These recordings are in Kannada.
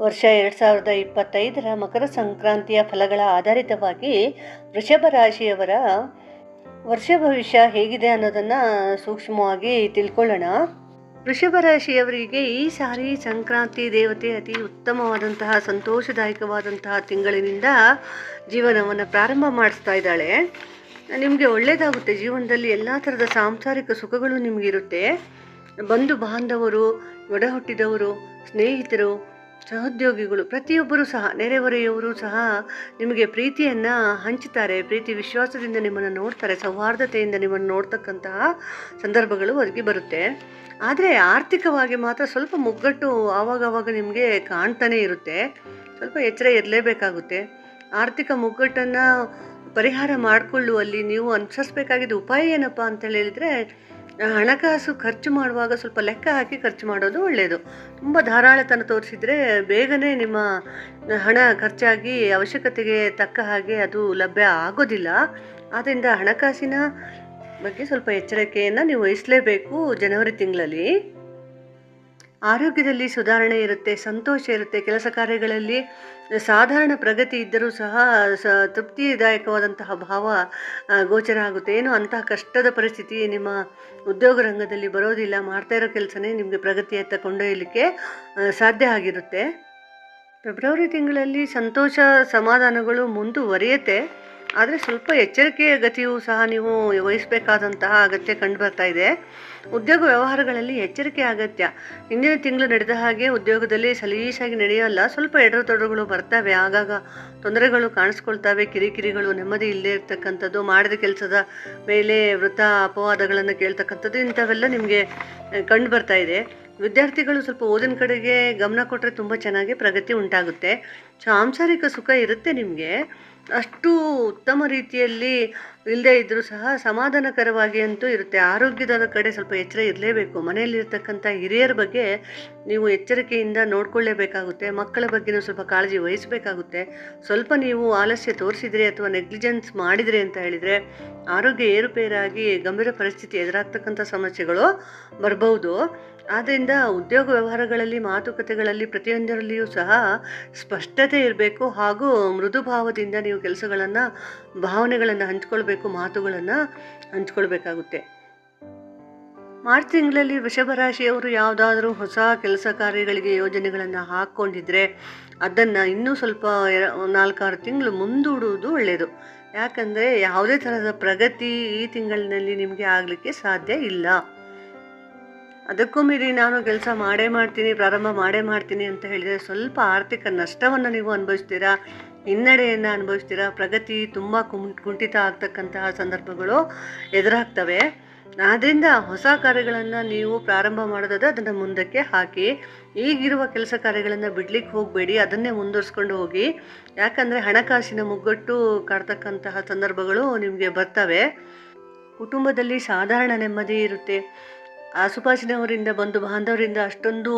ವರ್ಷ ಎರಡು ಸಾವಿರದ ಇಪ್ಪತ್ತೈದರ ಮಕರ ಸಂಕ್ರಾಂತಿಯ ಫಲಗಳ ಆಧಾರಿತವಾಗಿ ವೃಷಭ ರಾಶಿಯವರ ವರ್ಷ ಭವಿಷ್ಯ ಹೇಗಿದೆ ಅನ್ನೋದನ್ನು ಸೂಕ್ಷ್ಮವಾಗಿ ತಿಳ್ಕೊಳ್ಳೋಣ. ವೃಷಭ ರಾಶಿಯವರಿಗೆ ಈ ಸಾರಿ ಸಂಕ್ರಾಂತಿ ದೇವತೆ ಅತಿ ಉತ್ತಮವಾದಂತಹ, ಸಂತೋಷದಾಯಕವಾದಂತಹ ತಿಂಗಳಿನಿಂದ ಜೀವನವನ್ನು ಪ್ರಾರಂಭ ಮಾಡಿಸ್ತಾ ಇದ್ದಾಳೆ. ನಿಮಗೆ ಒಳ್ಳೆಯದಾಗುತ್ತೆ ಜೀವನದಲ್ಲಿ ಎಲ್ಲ ಥರದ ಸಾಂಸಾರಿಕ ಸುಖಗಳು ನಿಮಗಿರುತ್ತೆ ಬಂಧು ಬಾಂಧವರು, ಒಡಹುಟ್ಟಿದವರು, ಸ್ನೇಹಿತರು ಸಹೋದ್ಯೋಗಿಗಳು ಪ್ರತಿಯೊಬ್ಬರೂ ಸಹ, ನೆರೆಹೊರೆಯವರು ಸಹ ನಿಮಗೆ ಪ್ರೀತಿಯನ್ನು ಹಂಚುತ್ತಾರೆ, ಪ್ರೀತಿ ವಿಶ್ವಾಸದಿಂದ ನಿಮ್ಮನ್ನು ನೋಡ್ತಾರೆ, ಸೌಹಾರ್ದತೆಯಿಂದ ನಿಮ್ಮನ್ನು ನೋಡ್ತಕ್ಕಂತಹ ಸಂದರ್ಭಗಳು ಒದಗಿ ಬರುತ್ತೆ. ಆದರೆ ಆರ್ಥಿಕವಾಗಿ ಮಾತ್ರ ಸ್ವಲ್ಪ ಮುಗ್ಗಟ್ಟು ಆವಾಗವಾಗ ನಿಮಗೆ ಕಾಣ್ತಾನೆ ಇರುತ್ತೆ. ಸ್ವಲ್ಪ ಎಚ್ಚರ ಇರಲೇಬೇಕಾಗುತ್ತೆ. ಆರ್ಥಿಕ ಮುಗ್ಗಟ್ಟನ್ನು ಪರಿಹಾರ ಮಾಡಿಕೊಳ್ಳುವಲ್ಲಿ ನೀವು ಅನುಸರಿಸಬೇಕಾಗಿದ್ದ ಉಪಾಯ ಏನಪ್ಪ ಅಂತ ಹೇಳಿದರೆ ಹಣಕಾಸು ಖರ್ಚು ಮಾಡುವಾಗ ಸ್ವಲ್ಪ ಲೆಕ್ಕ ಹಾಕಿ ಖರ್ಚು ಮಾಡೋದು ಒಳ್ಳೆಯದು ತುಂಬ ಧಾರಾಳತನ ತೋರಿಸಿದರೆ ಬೇಗನೆ ನಿಮ್ಮ ಹಣ ಖರ್ಚಾಗಿ ಅವಶ್ಯಕತೆಗೆ ತಕ್ಕ ಹಾಗೆ ಅದು ಲಭ್ಯ ಆಗೋದಿಲ್ಲ. ಆದ್ದರಿಂದ ಹಣಕಾಸಿನ ಬಗ್ಗೆ ಸ್ವಲ್ಪ ಎಚ್ಚರಿಕೆಯನ್ನು ನೀವು ವಹಿಸಲೇಬೇಕು ಜನವರಿ ತಿಂಗಳಲ್ಲಿ. ಆರೋಗ್ಯದಲ್ಲಿ ಸುಧಾರಣೆ ಇರುತ್ತೆ, ಸಂತೋಷ ಇರುತ್ತೆ, ಕೆಲಸ ಕಾರ್ಯಗಳಲ್ಲಿ ಸಾಧಾರಣ ಪ್ರಗತಿ ಇದ್ದರೂ ಸಹ ಸ ತೃಪ್ತಿದಾಯಕವಾದಂತಹ ಭಾವ ಗೋಚರ ಆಗುತ್ತೆ. ಏನು ಅಂತಹ ಕಷ್ಟದ ಪರಿಸ್ಥಿತಿ ನಿಮ್ಮ ಉದ್ಯೋಗ ರಂಗದಲ್ಲಿ ಬರೋದಿಲ್ಲ, ಮಾಡ್ತಾ ಇರೋ ಕೆಲಸನೇ ನಿಮಗೆ ಪ್ರಗತಿಯತ್ತ ಕೊಂಡೊಯ್ಯಲಿಕ್ಕೆ ಸಾಧ್ಯ ಆಗಿರುತ್ತೆ. ಫೆಬ್ರವರಿ ತಿಂಗಳಲ್ಲಿ ಸಂತೋಷ ಸಮಾಧಾನಗಳು ಮುಂದುವರಿಯುತ್ತೆ. ಆದರೆ ಸ್ವಲ್ಪ ಎಚ್ಚರಿಕೆಯ ಗತಿಯೂ ಸಹ ನೀವು ವಹಿಸಬೇಕಾದಂತಹ ಅಗತ್ಯ ಕಂಡು ಬರ್ತಾ ಇದೆ. ಉದ್ಯೋಗ ವ್ಯವಹಾರಗಳಲ್ಲಿ ಎಚ್ಚರಿಕೆ ಅಗತ್ಯ. ಹಿಂದಿನ ತಿಂಗಳು ನಡೆದ ಹಾಗೆ ಉದ್ಯೋಗದಲ್ಲಿ ಸಲೀಸಾಗಿ ನಡೆಯಲ್ಲ. ಸ್ವಲ್ಪ ಎಡರು ತೊಡರುಗಳು ಬರ್ತವೆ. ಆಗಾಗ ತೊಂದರೆಗಳು ಕಾಣಿಸ್ಕೊಳ್ತವೆ. ಕಿರಿಕಿರಿಗಳು ನೆಮ್ಮದಿ ಇಲ್ಲದೆ ಇರ್ತಕ್ಕಂಥದ್ದು, ಮಾಡಿದ ಕೆಲಸದ ಮೇಲೆ ವೃತ್ತ ಅಪವಾದಗಳನ್ನು ಕೇಳ್ತಕ್ಕಂಥದ್ದು, ಇಂಥವೆಲ್ಲ ನಿಮಗೆ ಕಂಡು ಬರ್ತಾ ಇದೆ. ವಿದ್ಯಾರ್ಥಿಗಳು ಸ್ವಲ್ಪ ಓದಿನ ಕಡೆಗೆ ಗಮನ ಕೊಟ್ಟರೆ ತುಂಬ ಚೆನ್ನಾಗಿ ಪ್ರಗತಿ ಉಂಟಾಗುತ್ತೆ. ಸಾಂಸಾರಿಕ ಸುಖ ಇರುತ್ತೆ ನಿಮಗೆ. ಅಷ್ಟು ಉತ್ತಮ ರೀತಿಯಲ್ಲಿ ಇಲ್ಲದೆ ಇದ್ದರೂ ಸಹ ಸಮಾಧಾನಕರವಾಗಿ ಅಂತೂ ಇರುತ್ತೆ. ಆರೋಗ್ಯದ ಕಡೆ ಸ್ವಲ್ಪ ಎಚ್ಚರ ಇರಲೇಬೇಕು. ಮನೆಯಲ್ಲಿರ್ತಕ್ಕಂಥ ಹಿರಿಯರ ಬಗ್ಗೆ ನೀವು ಎಚ್ಚರಿಕೆಯಿಂದ ನೋಡ್ಕೊಳ್ಳೇಬೇಕಾಗುತ್ತೆ. ಮಕ್ಕಳ ಬಗ್ಗೆನೂ ಸ್ವಲ್ಪ ಕಾಳಜಿ ವಹಿಸಬೇಕಾಗುತ್ತೆ. ಸ್ವಲ್ಪ ನೀವು ಆಲಸ್ಯ ತೋರಿಸಿದ್ರಿ ಅಥವಾ ನೆಗ್ಲಿಜೆನ್ಸ್ ಮಾಡಿದ್ರಿ ಅಂತ ಹೇಳಿದರೆ ಆರೋಗ್ಯ ಏರುಪೇರಾಗಿ ಗಂಭೀರ ಪರಿಸ್ಥಿತಿ ಎದುರಾಗ್ತಕ್ಕಂಥ ಸಮಸ್ಯೆಗಳು ಬರ್ಬೋದು. ಆದ್ದರಿಂದ ಉದ್ಯೋಗ ವ್ಯವಹಾರಗಳಲ್ಲಿ, ಮಾತುಕತೆಗಳಲ್ಲಿ ಪ್ರತಿಯೊಂದರಲ್ಲಿಯೂ ಸಹ ಸ್ಪಷ್ಟತೆ ಇರಬೇಕು ಹಾಗೂ ಮೃದು ಭಾವದಿಂದ ನೀವು ಕೆಲಸಗಳನ್ನು, ಭಾವನೆಗಳನ್ನು ಹಂಚ್ಕೊಳ್ಬೇಕು, ಮಾತುಗಳನ್ನು ಹಂಚ್ಕೊಳ್ಬೇಕಾಗುತ್ತೆ. ಮಾರ್ಚ್ ತಿಂಗಳಲ್ಲಿ ವೃಷಭ ರಾಶಿಯವರು ಯಾವುದಾದ್ರೂ ಹೊಸ ಕೆಲಸ ಕಾರ್ಯಗಳಿಗೆ ಯೋಜನೆಗಳನ್ನು ಹಾಕ್ಕೊಂಡಿದ್ರೆ ಅದನ್ನು ಇನ್ನೂ ಸ್ವಲ್ಪ ನಾಲ್ಕಾರು ತಿಂಗಳು ಮುಂದೂಡುವುದು ಒಳ್ಳೆಯದು ಯಾಕಂದರೆ ಯಾವುದೇ ಥರದ ಪ್ರಗತಿ ಈ ತಿಂಗಳಿನಲ್ಲಿ ನಿಮಗೆ ಆಗಲಿಕ್ಕೆ ಸಾಧ್ಯ ಇಲ್ಲ. ಅದಕ್ಕೂ ಮೀರಿ ನಾನು ಕೆಲಸ ಮಾಡೇ ಮಾಡ್ತೀನಿ, ಪ್ರಾರಂಭ ಮಾಡೇ ಮಾಡ್ತೀನಿ ಅಂತ ಹೇಳಿದರೆ ಸ್ವಲ್ಪ ಆರ್ಥಿಕ ನಷ್ಟವನ್ನು ನೀವು ಅನುಭವಿಸ್ತೀರಾ? ಹಿನ್ನಡೆಯನ್ನು ಅನುಭವಿಸ್ತೀರಾ? ಪ್ರಗತಿ ತುಂಬ ಕುಂಠಿತ ಆಗ್ತಕ್ಕಂತಹ ಸಂದರ್ಭಗಳು ಎದುರಾಗ್ತವೆ. ಆದ್ದರಿಂದ ಹೊಸ ಕಾರ್ಯಗಳನ್ನು ನೀವು ಪ್ರಾರಂಭ ಮಾಡೋದಾದ್ರೆ ಅದನ್ನು ಮುಂದಕ್ಕೆ ಹಾಕಿ. ಈಗಿರುವ ಕೆಲಸ ಕಾರ್ಯಗಳನ್ನು ಬಿಡ್ಲಿಕ್ಕೆ ಹೋಗಬೇಡಿ, ಅದನ್ನೇ ಮುಂದುವರಿಸ್ಕೊಂಡು ಹೋಗಿ. ಯಾಕಂದರೆ ಹಣಕಾಸಿನ ಮುಗ್ಗಟ್ಟು ಕಾಡ್ತಕ್ಕಂತಹ ಸಂದರ್ಭಗಳು ನಿಮಗೆ ಬರ್ತವೆ. ಕುಟುಂಬದಲ್ಲಿ ಸಾಧಾರಣ ನೆಮ್ಮದಿ ಇರುತ್ತೆ. ಆಸುಪಾಸಿನವರಿಂದ ಬಂಧು ಬಾಂಧವರಿಂದ ಅಷ್ಟೊಂದು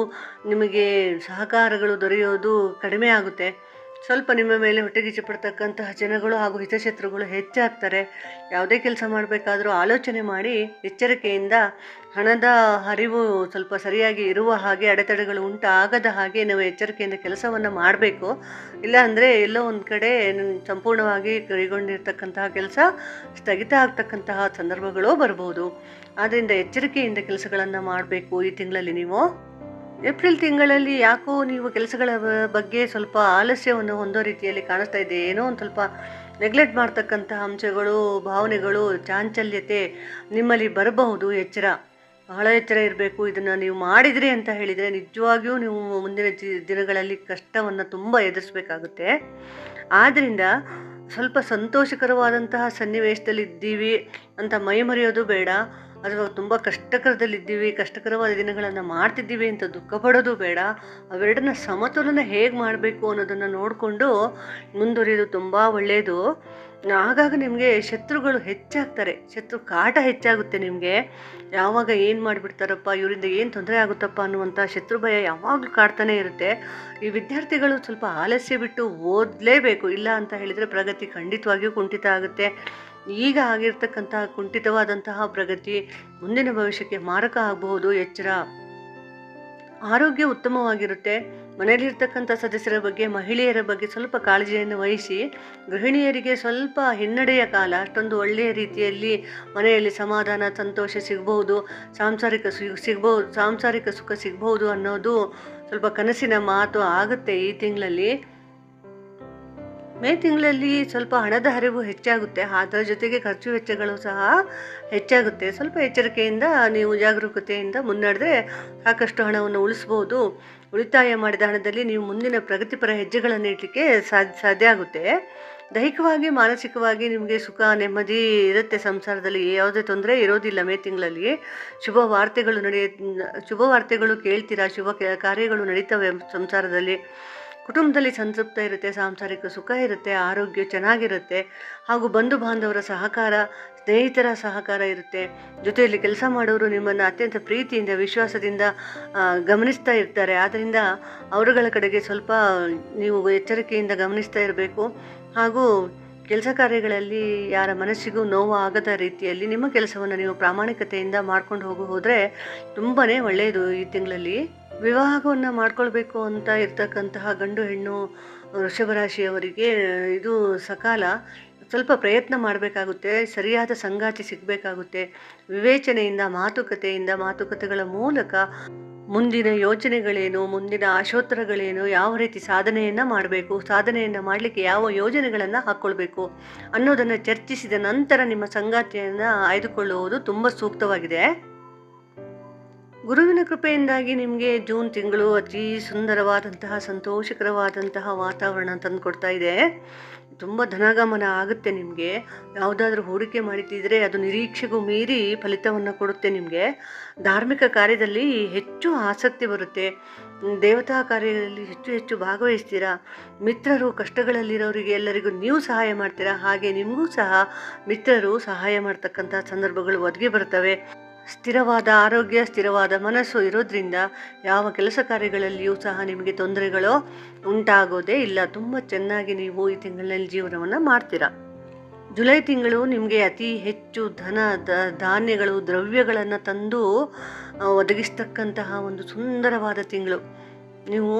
ನಿಮಗೆ ಸಹಕಾರಗಳು ದೊರೆಯೋದು ಕಡಿಮೆ ಆಗುತ್ತೆ. ಸ್ವಲ್ಪ ನಿಮ್ಮ ಮೇಲೆ ಹೊಟ್ಟೆಗೀಚು ಪಡ್ತಕ್ಕಂತಹ ಜನಗಳು ಹಾಗೂ ಹಿತಶತ್ರುಗಳು ಹೆಚ್ಚಾಗ್ತಾರೆ. ಯಾವುದೇ ಕೆಲಸ ಮಾಡಬೇಕಾದರೂ ಆಲೋಚನೆ ಮಾಡಿ ಎಚ್ಚರಿಕೆಯಿಂದ ಹಣದ ಹರಿವು ಸ್ವಲ್ಪ ಸರಿಯಾಗಿ ಇರುವ ಹಾಗೆ ಅಡೆತಡೆಗಳು ಉಂಟಾಗದ ಹಾಗೆ ನಾವು ಎಚ್ಚರಿಕೆಯಿಂದ ಕೆಲಸವನ್ನು ಮಾಡಬೇಕು. ಇಲ್ಲ ಅಂದರೆ ಎಲ್ಲೋ ಒಂದು ಕಡೆ ಸಂಪೂರ್ಣವಾಗಿ ಕೈಗೊಂಡಿರ್ತಕ್ಕಂತಹ ಕೆಲಸ ಸ್ಥಗಿತ ಆಗ್ತಕ್ಕಂತಹ ಸಂದರ್ಭಗಳು ಬರ್ಬೋದು. ಆದ್ದರಿಂದ ಎಚ್ಚರಿಕೆಯಿಂದ ಕೆಲಸಗಳನ್ನು ಮಾಡಬೇಕು ಈ ತಿಂಗಳಲ್ಲಿ ನೀವು. ಏಪ್ರಿಲ್ ತಿಂಗಳಲ್ಲಿ ಯಾಕೋ ನೀವು ಕೆಲಸಗಳ ಬಗ್ಗೆ ಸ್ವಲ್ಪ ಆಲಸ್ಯವನ್ನು ಹೊಂದೋ ರೀತಿಯಲ್ಲಿ ಕಾಣಿಸ್ತಾ ಇದೆ. ಏನೋ ಒಂದು ಸ್ವಲ್ಪ ನೆಗ್ಲೆಕ್ಟ್ ಮಾಡ್ತಕ್ಕಂಥ ಅಂಶಗಳು, ಭಾವನೆಗಳು, ಚಾಂಚಲ್ಯತೆ ನಿಮ್ಮಲ್ಲಿ ಬರಬಹುದು, ಎಚ್ಚರ. ಬಹಳ ಎಚ್ಚರ ಇರಬೇಕು. ಇದನ್ನು ನೀವು ಮಾಡಿದ್ರಿ ಅಂತ ಹೇಳಿದರೆ ನಿಜವಾಗಿಯೂ ನೀವು ಮುಂದಿನ ದಿನಗಳಲ್ಲಿ ಕಷ್ಟವನ್ನು ತುಂಬ ಎದುರಿಸಬೇಕಾಗುತ್ತೆ. ಆದ್ದರಿಂದ ಸ್ವಲ್ಪ ಸಂತೋಷಕರವಾದಂತಹ ಸನ್ನಿವೇಶದಲ್ಲಿದ್ದೀವಿ ಅಂತ ಮೈ ಮರೆಯೋದು ಬೇಡ. ಅಥವಾ ತುಂಬ ಕಷ್ಟಕರದಲ್ಲಿದ್ದೀವಿ, ಕಷ್ಟಕರವಾದ ದಿನಗಳನ್ನು ಮಾಡ್ತಿದ್ದೀವಿ ಅಂತ ದುಃಖ ಪಡೋದು ಬೇಡ. ಅವೆರಡನ್ನ ಸಮತೋಲನ ಹೇಗೆ ಮಾಡಬೇಕು ಅನ್ನೋದನ್ನು ನೋಡಿಕೊಂಡು ಮುಂದುವರಿಯೋದು ತುಂಬ ಒಳ್ಳೆಯದು ಆಗಾಗ ನಿಮಗೆ ಶತ್ರುಗಳು ಹೆಚ್ಚಾಗ್ತಾರೆ, ಶತ್ರು ಕಾಟ ಹೆಚ್ಚಾಗುತ್ತೆ ನಿಮಗೆ. ಯಾವಾಗ ಏನು ಮಾಡಿಬಿಡ್ತಾರಪ್ಪ, ಇವರಿಂದ ಏನು ತೊಂದರೆ ಆಗುತ್ತಪ್ಪ ಅನ್ನುವಂಥ ಶತ್ರು ಭಯ ಯಾವಾಗಲೂ ಕಾಡ್ತಾನೆ ಇರುತ್ತೆ. ಈ ವಿದ್ಯಾರ್ಥಿಗಳು ಸ್ವಲ್ಪ ಆಲಸ್ಯ ಬಿಟ್ಟು ಓದಲೇಬೇಕು, ಇಲ್ಲ ಅಂತ ಹೇಳಿದರೆ ಪ್ರಗತಿ ಖಂಡಿತವಾಗಿಯೂ ಕುಂಠಿತ ಆಗುತ್ತೆ. ಈಗ ಆಗಿರ್ತಕ್ಕಂತಹ ಕುಂಠಿತವಾದಂತಹ ಪ್ರಗತಿ ಮುಂದಿನ ಭವಿಷ್ಯಕ್ಕೆ ಮಾರಕ ಆಗಬಹುದು ಎಚ್ಚರ. ಆರೋಗ್ಯ ಉತ್ತಮವಾಗಿರುತ್ತೆ. ಮನೆಯಲ್ಲಿರ್ತಕ್ಕಂಥ ಸದಸ್ಯರ ಬಗ್ಗೆ, ಮಹಿಳೆಯರ ಬಗ್ಗೆ ಸ್ವಲ್ಪ ಕಾಳಜಿಯನ್ನು ವಹಿಸಿ, ಗೃಹಿಣಿಯರಿಗೆ ಸ್ವಲ್ಪ ಹಿನ್ನಡೆಯ ಕಾಲ, ಅಷ್ಟೊಂದು ಒಳ್ಳೆಯ ರೀತಿಯಲ್ಲಿ ಮನೆಯಲ್ಲಿ ಸಮಾಧಾನ, ಸಂತೋಷ ಸಿಗಬಹುದು, ಸಾಂಸಾರಿಕ ಸು ಸಿಗ್ಬೋದು ಸಾಂಸಾರಿಕ ಸುಖ ಸಿಗಬಹುದು ಅನ್ನೋದು ಸ್ವಲ್ಪ ಕನಸಿನ ಮಾತು ಆಗುತ್ತೆ ಈ ತಿಂಗಳಲ್ಲಿ. ಮೇ ತಿಂಗಳಲ್ಲಿ ಸ್ವಲ್ಪ ಹಣದ ಹರಿವು ಹೆಚ್ಚಾಗುತ್ತೆ. ಅದರ ಜೊತೆಗೆ ಖರ್ಚು ವೆಚ್ಚಗಳು ಸಹ ಹೆಚ್ಚಾಗುತ್ತೆ. ಸ್ವಲ್ಪ ಎಚ್ಚರಿಕೆಯಿಂದ ನೀವು ಜಾಗರೂಕತೆಯಿಂದ ಮುನ್ನಡೆದ್ರೆ ಸಾಕಷ್ಟು ಹಣವನ್ನು ಉಳಿಸ್ಬೋದು. ಉಳಿತಾಯ ಮಾಡಿದ ಹಣದಲ್ಲಿ ನೀವು ಮುಂದಿನ ಪ್ರಗತಿಪರ ಹೆಜ್ಜೆಗಳನ್ನು ಇಡಲಿಕ್ಕೆ ಸಾಧ್ಯ ಸಾಧ್ಯ ಆಗುತ್ತೆ. ದೈಹಿಕವಾಗಿ, ಮಾನಸಿಕವಾಗಿ ನಿಮಗೆ ಸುಖ, ನೆಮ್ಮದಿ ಇರುತ್ತೆ ಸಂಸಾರದಲ್ಲಿ. ಯಾವುದೇ ತೊಂದರೆ ಇರೋದಿಲ್ಲ ಮೇ ತಿಂಗಳಲ್ಲಿ. ಶುಭ ವಾರ್ತೆಗಳು ನಡೆಯ, ಶುಭ ವಾರ್ತೆಗಳು ಕೇಳ್ತೀರಾ? ಶುಭ ಕಾರ್ಯಗಳು ನಡೀತವೆ ಸಂಸಾರದಲ್ಲಿ. ಕುಟುಂಬದಲ್ಲಿ ಸಂತೃಪ್ತ ಇರುತ್ತೆ, ಸಾಂಸಾರಿಕ ಸುಖ ಇರುತ್ತೆ, ಆರೋಗ್ಯ ಚೆನ್ನಾಗಿರುತ್ತೆ ಹಾಗೂ ಬಂಧು ಬಾಂಧವರ ಸಹಕಾರ, ಸ್ನೇಹಿತರ ಸಹಕಾರ ಇರುತ್ತೆ. ಜೊತೆಯಲ್ಲಿ ಕೆಲಸ ಮಾಡೋರು ನಿಮ್ಮನ್ನು ಅತ್ಯಂತ ಪ್ರೀತಿಯಿಂದ, ವಿಶ್ವಾಸದಿಂದ ಗಮನಿಸ್ತಾ ಇರ್ತಾರೆ. ಆದ್ದರಿಂದ ಅವರುಗಳ ಕಡೆಗೆ ಸ್ವಲ್ಪ ನೀವು ಎಚ್ಚರಿಕೆಯಿಂದ ಗಮನಿಸ್ತಾ ಇರಬೇಕು. ಹಾಗೂ ಕೆಲಸ ಕಾರ್ಯಗಳಲ್ಲಿ ಯಾರ ಮನಸ್ಸಿಗೂ ನೋವು ಆಗದ ರೀತಿಯಲ್ಲಿ ನಿಮ್ಮ ಕೆಲಸವನ್ನು ನೀವು ಪ್ರಾಮಾಣಿಕತೆಯಿಂದ ಮಾಡ್ಕೊಂಡು ಹೋಗಿ ಹೋದರೆ ತುಂಬಾ ಒಳ್ಳೆಯದು ಈ ತಿಂಗಳಲ್ಲಿ. ವಿವಾಹವನ್ನು ಮಾಡ್ಕೊಳ್ಬೇಕು ಅಂತ ಇರ್ತಕ್ಕಂತಹ ಗಂಡು ಹೆಣ್ಣು ವೃಷಭ ರಾಶಿಯವರಿಗೆ ಇದು ಸಕಾಲ ಸ್ವಲ್ಪ ಪ್ರಯತ್ನ ಮಾಡಬೇಕಾಗುತ್ತೆ, ಸರಿಯಾದ ಸಂಗಾತಿ ಸಿಗಬೇಕಾಗುತ್ತೆ. ವಿವೇಚನೆಯಿಂದ, ಮಾತುಕತೆಯಿಂದ, ಮಾತುಕತೆಗಳ ಮೂಲಕ ಮುಂದಿನ ಯೋಜನೆಗಳೇನು ಮುಂದಿನ ಆಶೋತ್ತರಗಳೇನು, ಯಾವ ರೀತಿ ಸಾಧನೆಯನ್ನು ಮಾಡಬೇಕು, ಸಾಧನೆಯನ್ನು ಮಾಡಲಿಕ್ಕೆ ಯಾವ ಯೋಜನೆಗಳನ್ನು ಹಾಕ್ಕೊಳ್ಬೇಕು ಅನ್ನೋದನ್ನು ಚರ್ಚಿಸಿದ ನಂತರ ನಿಮ್ಮ ಸಂಗಾತಿಯನ್ನು ಆಯ್ದುಕೊಳ್ಳುವುದು ತುಂಬ ಸೂಕ್ತವಾಗಿದೆ. ಗುರುವಿನ ಕೃಪೆಯಿಂದಾಗಿ ನಿಮಗೆ ಜೂನ್ ತಿಂಗಳು ಅತಿ ಸುಂದರವಾದಂತಹ, ಸಂತೋಷಕರವಾದಂತಹ ವಾತಾವರಣ ತಂದುಕೊಡ್ತಾ ಇದೆ. ತುಂಬ ಧನಗಮನ ಆಗುತ್ತೆ ನಿಮಗೆ. ಯಾವುದಾದ್ರೂ ಹೂಡಿಕೆ ಮಾಡಿದ್ದಿದ್ರೆ ಅದು ನಿರೀಕ್ಷೆಗೂ ಮೀರಿ ಫಲಿತವನ್ನು ಕೊಡುತ್ತೆ ನಿಮಗೆ. ಧಾರ್ಮಿಕ ಕಾರ್ಯದಲ್ಲಿ ಹೆಚ್ಚು ಆಸಕ್ತಿ ಬರುತ್ತೆ. ದೇವತಾ ಕಾರ್ಯಗಳಲ್ಲಿ ಹೆಚ್ಚು ಹೆಚ್ಚು ಭಾಗವಹಿಸ್ತೀರಾ? ಮಿತ್ರರು, ಕಷ್ಟಗಳಲ್ಲಿರೋರಿಗೆ ಎಲ್ಲರಿಗೂ ನೀವು ಸಹಾಯ ಮಾಡ್ತೀರಾ? ಹಾಗೆ ನಿಮಗೂ ಸಹ ಮಿತ್ರರು ಸಹಾಯ ಮಾಡ್ತಕ್ಕಂಥ ಸಂದರ್ಭಗಳು ಒದಗಿ ಬರ್ತವೆ. ಸ್ಥಿರವಾದ ಆರೋಗ್ಯ, ಸ್ಥಿರವಾದ ಮನಸ್ಸು ಇರೋದ್ರಿಂದ ಯಾವ ಕೆಲಸ ಕಾರ್ಯಗಳಲ್ಲಿಯೂ ಸಹ ನಿಮಗೆ ತೊಂದರೆಗಳು ಉಂಟಾಗೋದೇ ಇಲ್ಲ. ತುಂಬ ಚೆನ್ನಾಗಿ ನೀವು ಈ ತಿಂಗಳಲ್ಲಿ ಜೀವನವನ್ನು ಮಾಡ್ತೀರಾ. ಜುಲೈ ತಿಂಗಳು ನಿಮಗೆ ಅತಿ ಹೆಚ್ಚು ಧನ ಧಾನ್ಯಗಳು, ದ್ರವ್ಯಗಳನ್ನು ತಂದು ಒದಗಿಸ್ತಕ್ಕಂತಹ ಒಂದು ಸುಂದರವಾದ ತಿಂಗಳು. ನೀವು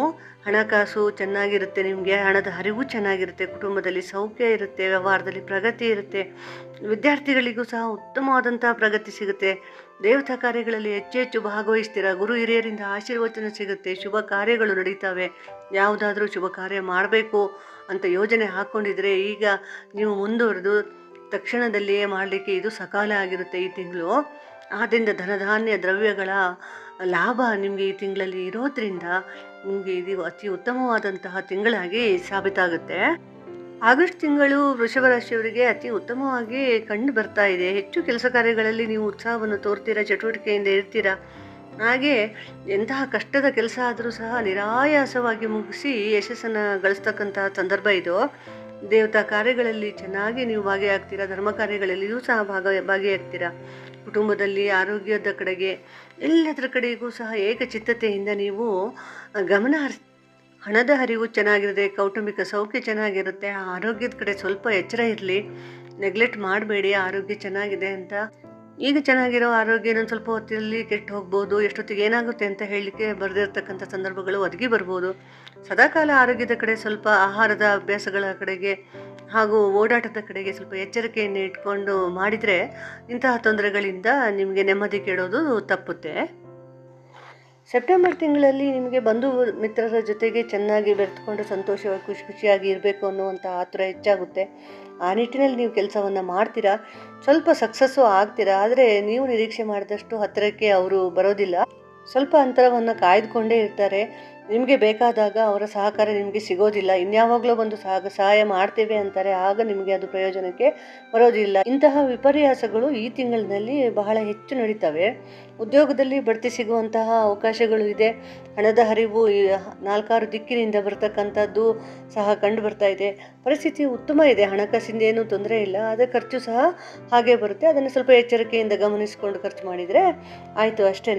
ಹಣಕಾಸು ಚೆನ್ನಾಗಿರುತ್ತೆ ನಿಮಗೆ, ಹಣದ ಹರಿವು ಚೆನ್ನಾಗಿರುತ್ತೆ, ಕುಟುಂಬದಲ್ಲಿ ಸೌಖ್ಯ ಇರುತ್ತೆ, ವ್ಯವಹಾರದಲ್ಲಿ ಪ್ರಗತಿ ಇರುತ್ತೆ. ವಿದ್ಯಾರ್ಥಿಗಳಿಗೂ ಸಹ ಉತ್ತಮವಾದಂಥ ಪ್ರಗತಿ ಸಿಗುತ್ತೆ. ದೇವತಾ ಕಾರ್ಯಗಳಲ್ಲಿ ಹೆಚ್ಚು ಹೆಚ್ಚು ಭಾಗವಹಿಸ್ತೀರಾ? ಗುರು ಹಿರಿಯರಿಂದ ಆಶೀರ್ವಚನ ಸಿಗುತ್ತೆ. ಶುಭ ಕಾರ್ಯಗಳು ನಡೀತಾವೆ. ಯಾವುದಾದ್ರೂ ಶುಭ ಕಾರ್ಯ ಮಾಡಬೇಕು ಅಂತ ಯೋಜನೆ ಹಾಕ್ಕೊಂಡಿದ್ರೆ ಈಗ ನೀವು ಮುಂದುವರೆದು ತಕ್ಷಣದಲ್ಲಿಯೇ ಮಾಡಲಿಕ್ಕೆ ಇದು ಸಕಾಲ ಆಗಿರುತ್ತೆ ಈ ತಿಂಗಳು. ಆದ್ದರಿಂದ ಧನಧಾನ್ಯ ದ್ರವ್ಯಗಳ ಲಾಭ ನಿಮಗೆ ಈ ತಿಂಗಳಲ್ಲಿ ಇರೋದ್ರಿಂದ ನಿಮಗೆ ಇದು ಅತಿ ಉತ್ತಮವಾದಂತಹ ತಿಂಗಳಾಗಿ ಸಾಬೀತಾಗುತ್ತೆ. ಆಗಸ್ಟ್ ತಿಂಗಳು ವೃಷಭ ರಾಶಿಯವರಿಗೆ ಅತಿ ಉತ್ತಮವಾಗಿ ಕಂಡು ಬರ್ತಾ ಇದೆ. ಹೆಚ್ಚು ಕೆಲಸ ಕಾರ್ಯಗಳಲ್ಲಿ ನೀವು ಉತ್ಸಾಹವನ್ನು ತೋರ್ತೀರಾ, ಚಟುವಟಿಕೆಯಿಂದ ಇರ್ತೀರಾ? ಹಾಗೆ ಎಂತಹ ಕಷ್ಟದ ಕೆಲಸ ಆದರೂ ಸಹ ನಿರಾಯಾಸವಾಗಿ ಮುಗಿಸಿ ಯಶಸ್ಸನ್ನು ಗಳಿಸ್ತಕ್ಕಂತಹ ಸಂದರ್ಭ ಇದು. ದೇವತಾ ಕಾರ್ಯಗಳಲ್ಲಿ ಚೆನ್ನಾಗಿ ನೀವು ಭಾಗಿಯಾಗ್ತೀರಾ, ಧರ್ಮ ಕಾರ್ಯಗಳಲ್ಲಿಯೂ ಸಹ ಭಾಗ ಭಾಗಿಯಾಗ್ತೀರಾ? ಕುಟುಂಬದಲ್ಲಿ, ಆರೋಗ್ಯದ ಕಡೆಗೆ, ಎಲ್ಲದರ ಕಡೆಗೂ ಸಹ ಏಕಚಿತ್ತತೆಯಿಂದ ನೀವು ಗಮನ ಹರಿಸ್, ಹಣದ ಹರಿವು ಚೆನ್ನಾಗಿರುತ್ತೆ ಕೌಟುಂಬಿಕ ಸೌಖ್ಯ ಚೆನ್ನಾಗಿರುತ್ತೆ, ಆರೋಗ್ಯದ ಕಡೆ ಸ್ವಲ್ಪ ಎಚ್ಚರ ಇರಲಿ ನೆಗ್ಲೆಕ್ಟ್ ಮಾಡಬೇಡಿ, ಆರೋಗ್ಯ ಚೆನ್ನಾಗಿದೆ ಅಂತ. ಈಗ ಚೆನ್ನಾಗಿರೋ ಆರೋಗ್ಯ ಇನ್ನೊಂದು ಸ್ವಲ್ಪ ಹೊತ್ತಲ್ಲಿ ಕೆಟ್ಟು ಹೋಗ್ಬೋದು, ಎಷ್ಟೊತ್ತಿಗೆ ಏನಾಗುತ್ತೆ ಅಂತ ಹೇಳಲಿಕ್ಕೆ ಬರೆದಿರ್ತಕ್ಕಂಥ ಸಂದರ್ಭಗಳು ಒದಗಿ ಬರ್ಬೋದು. ಸದಾಕಾಲ ಆರೋಗ್ಯದ ಕಡೆ ಸ್ವಲ್ಪ ಆಹಾರದ ಅಭ್ಯಾಸಗಳ ಕಡೆಗೆ ಹಾಗೂ ಓಡಾಟದ ಕಡೆಗೆ ಸ್ವಲ್ಪ ಎಚ್ಚರಿಕೆಯನ್ನು ಇಟ್ಕೊಂಡು ಮಾಡಿದರೆ ಇಂತಹ ತೊಂದರೆಗಳಿಂದ ನಿಮಗೆ ನೆಮ್ಮದಿ ಕೆಡೋದು ತಪ್ಪುತ್ತೆ. ಸೆಪ್ಟೆಂಬರ್ ತಿಂಗಳಲ್ಲಿ ನಿಮಗೆ ಬಂಧು ಮಿತ್ರರ ಜೊತೆಗೆ ಚೆನ್ನಾಗಿ ಬೆರೆತುಕೊಂಡು ಸಂತೋಷವಾಗಿ, ಖುಷಿ ಖುಷಿಯಾಗಿ ಇರಬೇಕು ಅನ್ನುವಂಥ ಆತುರ ಹೆಚ್ಚಾಗುತ್ತೆ. ಆ ನಿಟ್ಟಿನಲ್ಲಿ ನೀವು ಕೆಲಸವನ್ನು ಮಾಡ್ತೀರಾ? ಸ್ವಲ್ಪ ಸಕ್ಸಸ್ಸು ಆಗ್ತೀರಾ? ಆದರೆ ನೀವು ನಿರೀಕ್ಷೆ ಮಾಡಿದಷ್ಟು ಹತ್ತಿರಕ್ಕೆ ಅವರು ಬರೋದಿಲ್ಲ. ಸ್ವಲ್ಪ ಅಂತರವನ್ನು ಕಾಯ್ದುಕೊಂಡೇ ಇರ್ತಾರೆ. ನಿಮಗೆ ಬೇಕಾದಾಗ ಅವರ ಸಹಕಾರ ನಿಮಗೆ ಸಿಗೋದಿಲ್ಲ. ಇನ್ಯಾವಾಗಲೂ ಬಂದು ಸಹ ಸಹಾಯ ಮಾಡ್ತೇವೆ ಅಂತಾರೆ, ಆಗ ನಿಮಗೆ ಅದು ಪ್ರಯೋಜನಕ್ಕೆ ಬರೋದಿಲ್ಲ. ಇಂತಹ ವಿಪರ್ಯಾಸಗಳು ಈ ತಿಂಗಳಿನಲ್ಲಿ ಬಹಳ ಹೆಚ್ಚು ನಡೀತವೆ. ಉದ್ಯೋಗದಲ್ಲಿ ಬಡ್ತಿ ಸಿಗುವಂತಹ ಅವಕಾಶಗಳು ಇದೆ. ಹಣದ ಹರಿವು ನಾಲ್ಕಾರು ದಿಕ್ಕಿನಿಂದ ಬರ್ತಕ್ಕಂಥದ್ದು ಸಹ ಕಂಡು ಬರ್ತಾ ಇದೆ. ಪರಿಸ್ಥಿತಿ ಉತ್ತಮ ಇದೆ. ಹಣಕಾಸಿಂದ ಏನೂ ತೊಂದರೆ ಇಲ್ಲ. ಆದರೆ ಖರ್ಚು ಸಹ ಹಾಗೆ ಬರುತ್ತೆ. ಅದನ್ನು ಸ್ವಲ್ಪ ಎಚ್ಚರಿಕೆಯಿಂದ ಗಮನಿಸಿಕೊಂಡು ಖರ್ಚು ಮಾಡಿದರೆ ಆಯಿತು ಅಷ್ಟೇ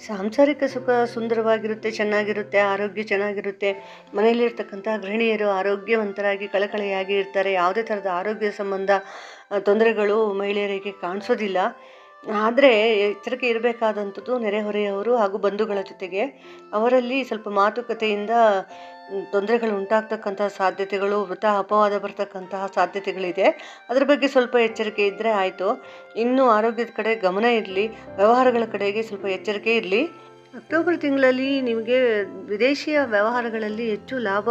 ಸಾಂಸಾರಿಕ ಸುಖ ಸುಂದರವಾಗಿರುತ್ತೆ, ಚೆನ್ನಾಗಿರುತ್ತೆ, ಆರೋಗ್ಯ ಚೆನ್ನಾಗಿರುತ್ತೆ. ಮನೆಯಲ್ಲಿರ್ತಕ್ಕಂಥ ಗೃಹಿಣಿಯರು ಆರೋಗ್ಯವಂತರಾಗಿ, ಕಳಕಳಿಯಾಗಿ ಇರ್ತಾರೆ. ಯಾವುದೇ ಥರದ ಆರೋಗ್ಯ ಸಂಬಂಧ ತೊಂದರೆಗಳು ಮಹಿಳೆಯರಿಗೆ ಕಾಣಿಸೋದಿಲ್ಲ. ಆದರೆ, ಎಚ್ಚರಿಕೆ ಇರಬೇಕಾದಂಥದ್ದು ನೆರೆಹೊರೆಯವರು ಹಾಗೂ ಬಂಧುಗಳ ಜೊತೆಗೆ ಅವರಲ್ಲಿ ಸ್ವಲ್ಪ ಮಾತುಕತೆಯಿಂದ ತೊಂದರೆಗಳು ಉಂಟಾಗ್ತಕ್ಕಂತಹ ಸಾಧ್ಯತೆಗಳು, ಮೃತ ಅಪವಾದ ಬರ್ತಕ್ಕಂತಹ ಸಾಧ್ಯತೆಗಳಿದೆ. ಅದ್ರ ಬಗ್ಗೆ ಸ್ವಲ್ಪ ಎಚ್ಚರಿಕೆ ಇದ್ದರೆ ಆಯಿತು. ಇನ್ನೂ ಆರೋಗ್ಯದ ಕಡೆ ಗಮನ ಇರಲಿ, ವ್ಯವಹಾರಗಳ ಕಡೆಗೆ ಸ್ವಲ್ಪ ಎಚ್ಚರಿಕೆ ಇರಲಿ. ಅಕ್ಟೋಬರ್ ತಿಂಗಳಲ್ಲಿ ನಿಮಗೆ ವಿದೇಶಿಯ ವ್ಯವಹಾರಗಳಲ್ಲಿ ಹೆಚ್ಚು ಲಾಭ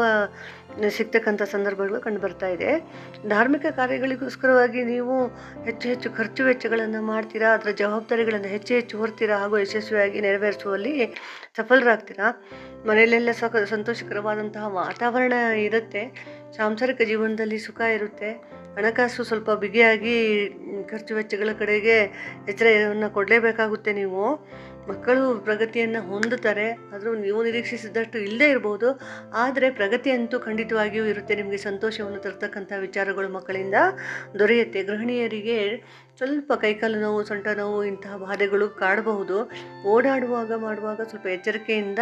ಸಿಗ್ತಕ್ಕಂಥ ಸಂದರ್ಭಗಳು ಕಂಡುಬರ್ತಾ ಇದೆ. ಧಾರ್ಮಿಕ ಕಾರ್ಯಗಳಿಗೋಸ್ಕರವಾಗಿ ನೀವು ಹೆಚ್ಚು ಹೆಚ್ಚು ಖರ್ಚು ವೆಚ್ಚಗಳನ್ನು ಮಾಡ್ತೀರಾ, ಅದರ ಜವಾಬ್ದಾರಿಗಳನ್ನು ಹೆಚ್ಚು ಹೆಚ್ಚು ಹೊರ್ತೀರಾ ಹಾಗೂ ಯಶಸ್ವಿಯಾಗಿ ನೆರವೇರಿಸುವಲ್ಲಿ ಸಫಲರಾಗ್ತೀರಾ? ಮನೆಯಲ್ಲೆಲ್ಲ ಸಖ ಸಂತೋಷಕರವಾದಂತಹ ವಾತಾವರಣ ಇರುತ್ತೆ, ಸಾಂಸಾರಿಕ ಜೀವನದಲ್ಲಿ ಸುಖ ಇರುತ್ತೆ, ಹಣಕಾಸು ಸ್ವಲ್ಪ ಬಿಗಿಯಾಗಿ ಖರ್ಚು ವೆಚ್ಚಗಳ ಕಡೆಗೆ ಎಚ್ಚರವನ್ನು ಕೊಡಲೇಬೇಕಾಗುತ್ತೆ ನೀವು. ಮಕ್ಕಳು ಪ್ರಗತಿಯನ್ನು ಹೊಂದುತ್ತಾರೆ. ಆದರೂ ನೀವು ನಿರೀಕ್ಷಿಸಿದಷ್ಟು ಇಲ್ಲದೇ ಇರ್ಬೋದು. ಆದರೆ ಪ್ರಗತಿ ಅಂತೂ ಖಂಡಿತವಾಗಿಯೂ ಇರುತ್ತೆ. ನಿಮಗೆ ಸಂತೋಷವನ್ನು ತರ್ತಕ್ಕಂಥ ವಿಚಾರಗಳು ಮಕ್ಕಳಿಂದ ದೊರೆಯುತ್ತೆ. ಗೃಹಿಣಿಯರಿಗೆ ಸ್ವಲ್ಪ ಕೈಕಾಲು ನೋವು, ಸೊಂಟ ನೋವು ಇಂತಹ ಬಾಧೆಗಳು ಕಾಡಬಹುದು. ಓಡಾಡುವಾಗ ಮಾಡುವಾಗ ಸ್ವಲ್ಪ ಎಚ್ಚರಿಕೆಯಿಂದ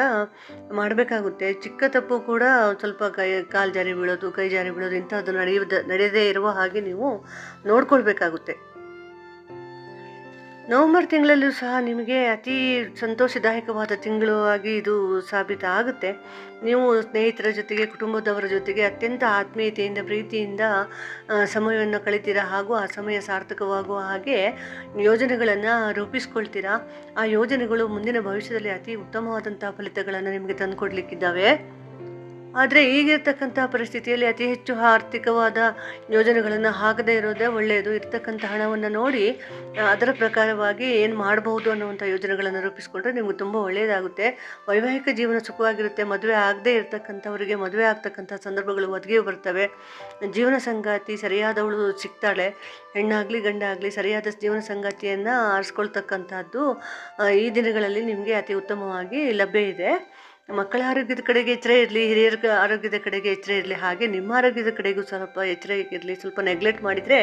ಮಾಡಬೇಕಾಗುತ್ತೆ. ಚಿಕ್ಕ ತಪ್ಪು ಕೂಡ ಸ್ವಲ್ಪ ಕೈ, ಕಾಲು ಜಾರಿ ಬೀಳೋದು, ಕೈ ಜಾರಿ ಬೀಳೋದು ಇಂಥದ್ದು ನಡೆಯುವುದ, ನಡೆಯದೇ ಇರುವ ಹಾಗೆ ನೀವು ನೋಡ್ಕೊಳ್ಬೇಕಾಗುತ್ತೆ. ನವೆಂಬರ್ ತಿಂಗಳಲ್ಲೂ ಸಹ ನಿಮಗೆ ಅತಿ ಸಂತೋಷದಾಯಕವಾದ ತಿಂಗಳು ಆಗಿ ಇದು ಸಾಬೀತಾಗುತ್ತೆ ನೀವು ಸ್ನೇಹಿತರ ಜೊತೆಗೆ, ಕುಟುಂಬದವರ ಜೊತೆಗೆ ಅತ್ಯಂತ ಆತ್ಮೀಯತೆಯಿಂದ, ಪ್ರೀತಿಯಿಂದ ಸಮಯವನ್ನು ಕಳಿತೀರಾ ಹಾಗೂ ಆ ಸಮಯ ಸಾರ್ಥಕವಾಗುವ ಹಾಗೆ ಯೋಜನೆಗಳನ್ನು ರೂಪಿಸ್ಕೊಳ್ತೀರಾ? ಆ ಯೋಜನೆಗಳು ಮುಂದಿನ ಭವಿಷ್ಯದಲ್ಲಿ ಅತಿ ಉತ್ತಮವಾದಂತಹ ಫಲಿತಗಳನ್ನು ನಿಮಗೆ ತಂದುಕೊಡ್ಲಿಕ್ಕಿದ್ದಾವೆ. ಆದರೆ ಈಗಿರ್ತಕ್ಕಂಥ ಪರಿಸ್ಥಿತಿಯಲ್ಲಿ ಅತಿ ಹೆಚ್ಚು ಆರ್ಥಿಕವಾದ ಯೋಜನೆಗಳನ್ನು ಹಾಕದೇ ಇರೋದೇ ಒಳ್ಳೆಯದು. ಇರ್ತಕ್ಕಂಥ ಹಣವನ್ನು ನೋಡಿ ಅದರ ಪ್ರಕಾರವಾಗಿ ಏನು ಮಾಡಬಹುದು ಅನ್ನುವಂಥ ಯೋಜನೆಗಳನ್ನು ರೂಪಿಸಿಕೊಂಡ್ರೆ ನಿಮ್ಗೆ ತುಂಬ ಒಳ್ಳೆಯದಾಗುತ್ತೆ. ವೈವಾಹಿಕ ಜೀವನ ಸುಖವಾಗಿರುತ್ತೆ. ಮದುವೆ ಆಗದೇ ಇರತಕ್ಕಂಥವರಿಗೆ ಮದುವೆ ಆಗ್ತಕ್ಕಂಥ ಸಂದರ್ಭಗಳು ಒದಗಿ ಬರ್ತವೆ. ಜೀವನ ಸಂಗಾತಿ ಸರಿಯಾದವಳು ಸಿಗ್ತಾಳೆ. ಹೆಣ್ಣಾಗಲಿ ಗಂಡಾಗಲಿ ಸರಿಯಾದ ಜೀವನ ಸಂಗಾತಿಯನ್ನು ಆರಿಸ್ಕೊಳ್ತಕ್ಕಂಥದ್ದು ಈ ದಿನಗಳಲ್ಲಿ ನಿಮಗೆ ಅತಿ ಉತ್ತಮವಾಗಿ ಲಭ್ಯ ಇದೆ. ಮಕ್ಕಳ ಆರೋಗ್ಯದ ಕಡೆಗೆ ಎಚ್ಚರ ಇರಲಿ, ಹಿರಿಯರ ಆರೋಗ್ಯದ ಕಡೆಗೆ ಎಚ್ಚರ ಇರಲಿ, ಹಾಗೆ ನಿಮ್ಮ ಆರೋಗ್ಯದ ಕಡೆಗೂ ಸ್ವಲ್ಪ ಎಚ್ಚರ ಇರಲಿ, ಸ್ವಲ್ಪ ನೆಗ್ಲೆಕ್ಟ್ ಮಾಡಿದರೆ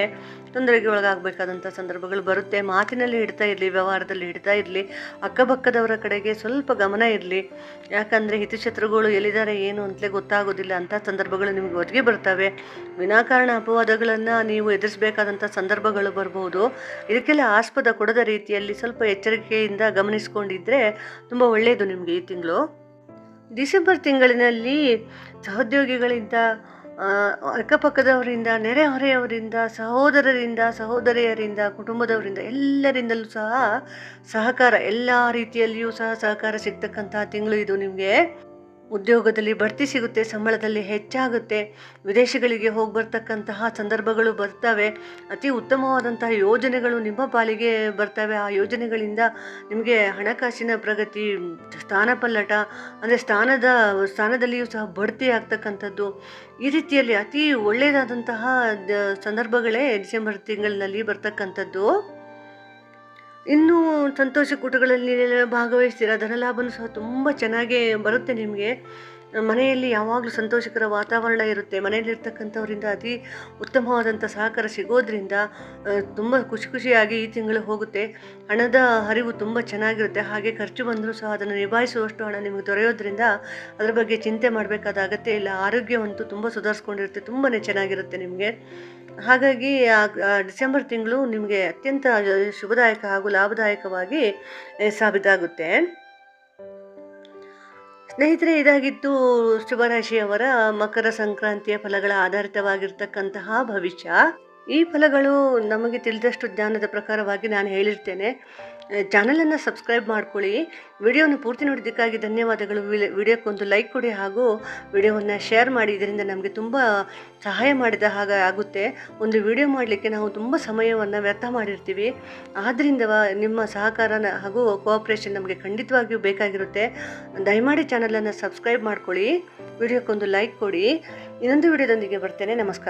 ತೊಂದರೆಗೆ ಒಳಗಾಗಬೇಕಾದಂಥ ಸಂದರ್ಭಗಳು ಬರುತ್ತೆ. ಮಾತಿನಲ್ಲಿ ಹಿಡ್ತಾ ಇರಲಿ, ವ್ಯವಹಾರದಲ್ಲಿ ಹಿಡ್ತಾ ಇರಲಿ, ಅಕ್ಕಪಕ್ಕದವರ ಕಡೆಗೆ ಸ್ವಲ್ಪ ಗಮನ ಇರಲಿ. ಯಾಕಂದರೆ ಹಿತಶತ್ರುಗಳು ಎಲ್ಲಿದ್ದಾರೆ, ಏನು ಅಂತಲೇ ಗೊತ್ತಾಗೋದಿಲ್ಲ. ಅಂಥ ಸಂದರ್ಭಗಳು ನಿಮಗೆ ಒದಗಿ ಬರ್ತವೆ. ವಿನಾಕಾರಣ ಅಪವಾದಗಳನ್ನು ನೀವು ಎದುರಿಸಬೇಕಾದಂಥ ಸಂದರ್ಭಗಳು ಬರಬಹುದು ಇದಕ್ಕೆಲ್ಲ ಆಸ್ಪದ ಕೊಡದ ರೀತಿಯಲ್ಲಿ ಸ್ವಲ್ಪ ಎಚ್ಚರಿಕೆಯಿಂದ ಗಮನಿಸ್ಕೊಂಡಿದ್ದರೆ ತುಂಬ ಒಳ್ಳೆಯದು ನಿಮಗೆ ಈ ತಿಂಗಳು. ಡಿಸೆಂಬರ್ ತಿಂಗಳಿನಲ್ಲಿ ಸಹೋದ್ಯೋಗಿಗಳಿಂದ ಅಕ್ಕಪಕ್ಕದವರಿಂದ, ನೆರೆಹೊರೆಯವರಿಂದ, ಸಹೋದರರಿಂದ, ಸಹೋದರಿಯರಿಂದ, ಕುಟುಂಬದವರಿಂದ ಎಲ್ಲರಿಂದಲೂ ಸಹ ಸಹಕಾರ, ಎಲ್ಲ ರೀತಿಯಲ್ಲಿಯೂ ಸಹ ಸಹಕಾರ ಸಿಗ್ತಕ್ಕಂತಹ ತಿಂಗಳು ಇದು ನಿಮಗೆ. ಉದ್ಯೋಗದಲ್ಲಿ ಬಡ್ತಿ ಸಿಗುತ್ತೆ, ಸಂಬಳದಲ್ಲಿ ಹೆಚ್ಚಾಗುತ್ತೆ, ವಿದೇಶಗಳಿಗೆ ಹೋಗಿ ಬರ್ತಕ್ಕಂತಹ ಸಂದರ್ಭಗಳು ಬರ್ತವೆ. ಅತಿ ಉತ್ತಮವಾದಂತಹ ಯೋಜನೆಗಳು ನಿಮ್ಮ ಪಾಲಿಗೆ ಬರ್ತವೆ. ಆ ಯೋಜನೆಗಳಿಂದ ನಿಮಗೆ ಹಣಕಾಸಿನ ಪ್ರಗತಿ ಸ್ಥಾನಪಲ್ಲಟ ಅಂದರೆ ಸ್ಥಾನದ, ಸ್ಥಾನದಲ್ಲಿಯೂ ಸಹ ಬಡ್ತಿ ಆಗ್ತಕ್ಕಂಥದ್ದು. ಈ ರೀತಿಯಲ್ಲಿ ಅತಿ ಒಳ್ಳೆಯದಾದಂತಹ ಸಂದರ್ಭಗಳೇ ಡಿಸೆಂಬರ್ ತಿಂಗಳಿನಲ್ಲಿ ಬರ್ತಕ್ಕಂಥದ್ದು. ಇನ್ನು ಸಂತೋಷ ಕೂಟಗಳಲ್ಲಿ ಭಾಗವಹಿಸ್ತೀರಾ? ಧನಲಾಭನೂ ಸಹ ತುಂಬ ಚೆನ್ನಾಗಿ ಬರುತ್ತೆ ನಿಮಗೆ. ಮನೆಯಲ್ಲಿ ಯಾವಾಗಲೂ ಸಂತೋಷಕರ ವಾತಾವರಣ ಇರುತ್ತೆ. ಮನೆಯಲ್ಲಿರ್ತಕ್ಕಂಥವರಿಂದ ಅತಿ ಉತ್ತಮವಾದಂಥ ಸಹಕಾರ ಸಿಗೋದ್ರಿಂದ ತುಂಬ ಖುಷಿ ಖುಷಿಯಾಗಿ ಈ ತಿಂಗಳು ಹೋಗುತ್ತೆ. ಹಣದ ಹರಿವು ತುಂಬ ಚೆನ್ನಾಗಿರುತ್ತೆ. ಹಾಗೆ ಖರ್ಚು ಬಂದರೂ ಸಹ ಅದನ್ನು ನಿಭಾಯಿಸುವಷ್ಟು ಹಣ ನಿಮಗೆ ದೊರೆಯೋದ್ರಿಂದ ಅದರ ಬಗ್ಗೆ ಚಿಂತೆ ಮಾಡಬೇಕಾದ ಅಗತ್ಯ ಇಲ್ಲ. ಆರೋಗ್ಯವಂತೂ ತುಂಬ ಸುಧಾರಿಸ್ಕೊಂಡಿರುತ್ತೆ. ತುಂಬಾ ಚೆನ್ನಾಗಿರುತ್ತೆ ನಿಮಗೆ. ಹಾಗಾಗಿ ಡಿಸೆಂಬರ್ ತಿಂಗಳು ನಿಮಗೆ ಅತ್ಯಂತ ಶುಭದಾಯಕ ಹಾಗೂ ಲಾಭದಾಯಕವಾಗಿ ಸಾಬೀತಾಗುತ್ತೆ. ಸ್ನೇಹಿತರೆ ಇದಾಗಿತ್ತು ಶುಭರಾಶಿಯವರ ಮಕರ ಸಂಕ್ರಾಂತಿಯ ಫಲಗಳ ಆಧಾರಿತವಾಗಿರ್ತಕ್ಕಂತಹ ಭವಿಷ್ಯ. ಈ ಫಲಗಳು ನಮಗೆ ತಿಳಿದಷ್ಟು ಜ್ಞಾನದ ಪ್ರಕಾರವಾಗಿ ನಾನು ಹೇಳಿರ್ತೇನೆ. ಚಾನಲನ್ನು ಸಬ್ಸ್ಕ್ರೈಬ್ ಮಾಡ್ಕೊಳ್ಳಿ. ವಿಡಿಯೋವನ್ನು ಪೂರ್ತಿ ನೋಡಿದ್ದಕ್ಕಾಗಿ ಧನ್ಯವಾದಗಳು. ವಿಡಿಯೋಕ್ಕೊಂದು ಲೈಕ್ ಕೊಡಿ ಹಾಗೂ ವಿಡಿಯೋವನ್ನು ಶೇರ್ ಮಾಡಿ. ಇದರಿಂದ ನಮಗೆ ತುಂಬ ಸಹಾಯ ಮಾಡಿದ ಹಾಗೆ ಆಗುತ್ತೆ. ಒಂದು ವಿಡಿಯೋ ಮಾಡಲಿಕ್ಕೆ ನಾವು ತುಂಬ ಸಮಯವನ್ನು ವ್ಯರ್ಥ ಮಾಡಿರ್ತೀವಿ. ಆದ್ದರಿಂದ ನಿಮ್ಮ ಸಹಕಾರ ಹಾಗೂ ಕೋಆಪ್ರೇಷನ್ ನಮಗೆ ಖಂಡಿತವಾಗಿಯೂ ಬೇಕಾಗಿರುತ್ತೆ. ದಯಮಾಡಿ ಚಾನಲನ್ನು ಸಬ್ಸ್ಕ್ರೈಬ್ ಮಾಡ್ಕೊಳ್ಳಿ. ವಿಡಿಯೋಕ್ಕೊಂದು ಲೈಕ್ ಕೊಡಿ. ಇನ್ನೊಂದು ವಿಡಿಯೋದೊಂದಿಗೆ ಬರ್ತೇನೆ. ನಮಸ್ಕಾರ.